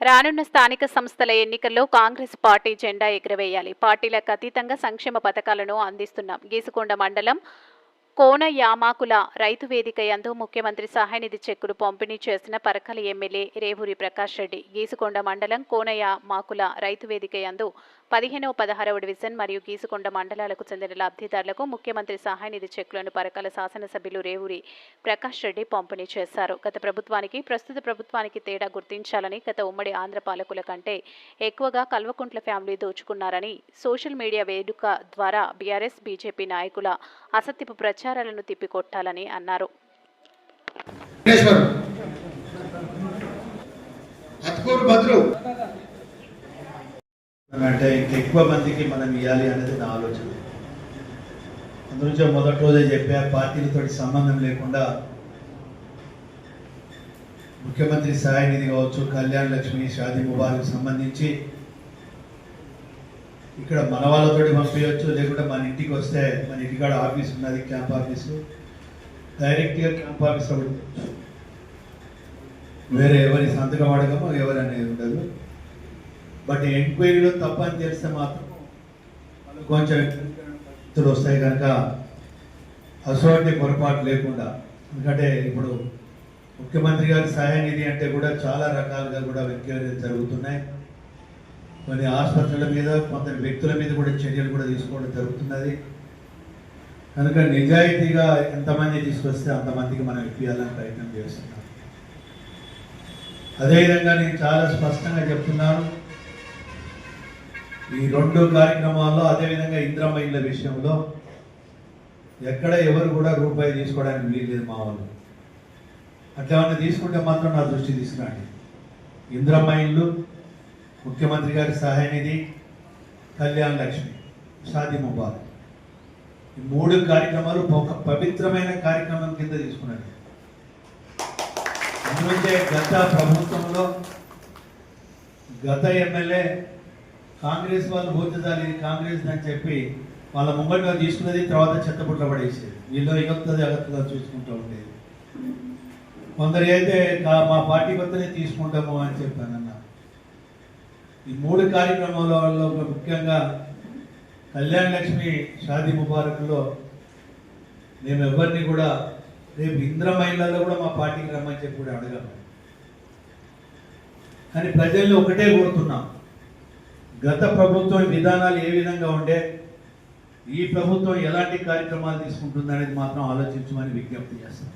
రానున్న స్థానిక సంస్థల ఎన్నికల్లో కాంగ్రెస్ పార్టీ జెండా ఎగురవేయాలి. పార్టీలకు అతీతంగా సంక్షేమ పథకాలను అందిస్తున్నాం. గీసుకొండ మండలం కోనయామాకుల రైతు వేదిక యందు ముఖ్యమంత్రి సహాయనిధి చెక్కులు పంపిణీ చేసిన పరకల ఎమ్మెల్యే రేవూరి ప్రకాష్ రెడ్డి గీసుకొండ మండలం కోనయామాకుల రైతు వేదిక యందు పదిహేనవ పదహారవ డివిజన్ మరియు గీసుకొండ మండలాలకు చెందిన లబ్ధిదారులకు ముఖ్యమంత్రి సహాయనిధి చెక్కులను పరకాల శాసనసభ్యులు రేవూరి ప్రకాష్ రెడ్డి పంపిణీ చేశారు. గత ప్రభుత్వానికి ప్రస్తుత ప్రభుత్వానికి తేడా గుర్తించాలని గత ఉమ్మడి ఆంధ్ర పాలకుల కంటే ఎక్కువగా కల్వకుంట్ల ఫ్యామిలీ దోచుకున్నారని సోషల్ మీడియా వేదిక ద్వారా బీఆర్ఎస్ బీజేపీ నాయకుల అసత్యపు ప్రచారాలను తిప్పికొట్టాలని అన్నారు. అంటే ఇంకెక్కువ మందికి మనం ఇవ్వాలి అనేది నా ఆలోచన. అందునుంచే మొదటి రోజే చెప్పా పార్టీలతో సంబంధం లేకుండా ముఖ్యమంత్రి సహాయ నిధి కావచ్చు కళ్యాణ్ లక్ష్మి షాదీ ముబారక్ సంబంధించి ఇక్కడ మన వాళ్ళతోటి పంపించవచ్చు లేకుంటే మన ఇంటికి వస్తే మన ఇంటికాడ ఆఫీస్ ఉన్నది క్యాంప్ ఆఫీసు. డైరెక్ట్గా క్యాంప్ ఆఫీస్ కూడా వేరే ఎవరి సంతకం అడగము ఎవరు అనేది ఉండదు. బట్ ఎంక్వైరీలో తప్ప అని తెలిస్తే మాత్రం కొంచెం ఇతరులు వస్తాయి కనుక అసలు పొరపాటు లేకుండా. ఎందుకంటే ఇప్పుడు ముఖ్యమంత్రి గారి సహాయ నిధి అంటే కూడా చాలా రకాలుగా కూడా ఎంక్వైరీలు జరుగుతున్నాయి. కొన్ని ఆసుపత్రుల మీద కొందరు వ్యక్తుల మీద కూడా చర్యలు కూడా తీసుకోవడం జరుగుతున్నది. కనుక నిజాయితీగా ఎంతమంది తీసుకొస్తే అంతమందికి మనం ఇప్పించాలని ప్రయత్నం చేస్తున్నాం. అదేవిధంగా నేను చాలా స్పష్టంగా చెప్తున్నాను ఈ రెండు కార్యక్రమాల్లో అదేవిధంగా ఇంద్రమ్మ ఇళ్ళ విషయంలో ఎక్కడ ఎవరు కూడా రూపాయి తీసుకోవడానికి వీల్లేదు మా వాళ్ళు. అట్లా ఏమన్నా తీసుకుంటే మాత్రం నా దృష్టి తీసుకురండి. ఇంద్రమ్మ ఇల్లు ముఖ్యమంత్రి గారి సహాయ నిధి కళ్యాణ్ లక్ష్మి షాదీ ముబారక్. ఈ మూడు కార్యక్రమాలు ఒక పవిత్రమైన కార్యక్రమం కింద తీసుకున్నాడు. ఎందుకంటే గత ప్రభుత్వంలో గత ఎమ్మెల్యే కాంగ్రెస్ వాళ్ళు భూతదాలి కాంగ్రెస్ అని చెప్పి వాళ్ళ ముంగట తీసుకున్నది తర్వాత చెత్తపుట్ల పడేసేది. వీళ్ళు ఎగొత్తది ఎగొత్తదా చూసుకుంటూ ఉండేది. కొందరు అయితే మా పార్టీ కొత్తనే తీసుకుంటాము అని చెప్పానన్న. ఈ మూడు కార్యక్రమాలలో ముఖ్యంగా కళ్యాణ్ లక్ష్మి షాదీ ముబారక్లో మేము ఎవరిని కూడా రేపు ఇంద్ర కూడా మా పార్టీకి రమ్మని చెప్పి కూడా అడగాము కానీ ప్రజల్ని ఒకటే కోరుతున్నాం. గత ప్రభుత్వం విధానాలు ఏ విధంగా ఉండే ఈ ప్రభుత్వం ఎలాంటి కార్యక్రమాలు తీసుకుంటుంది అనేది మాత్రం ఆలోచించమని విజ్ఞప్తి చేస్తాం.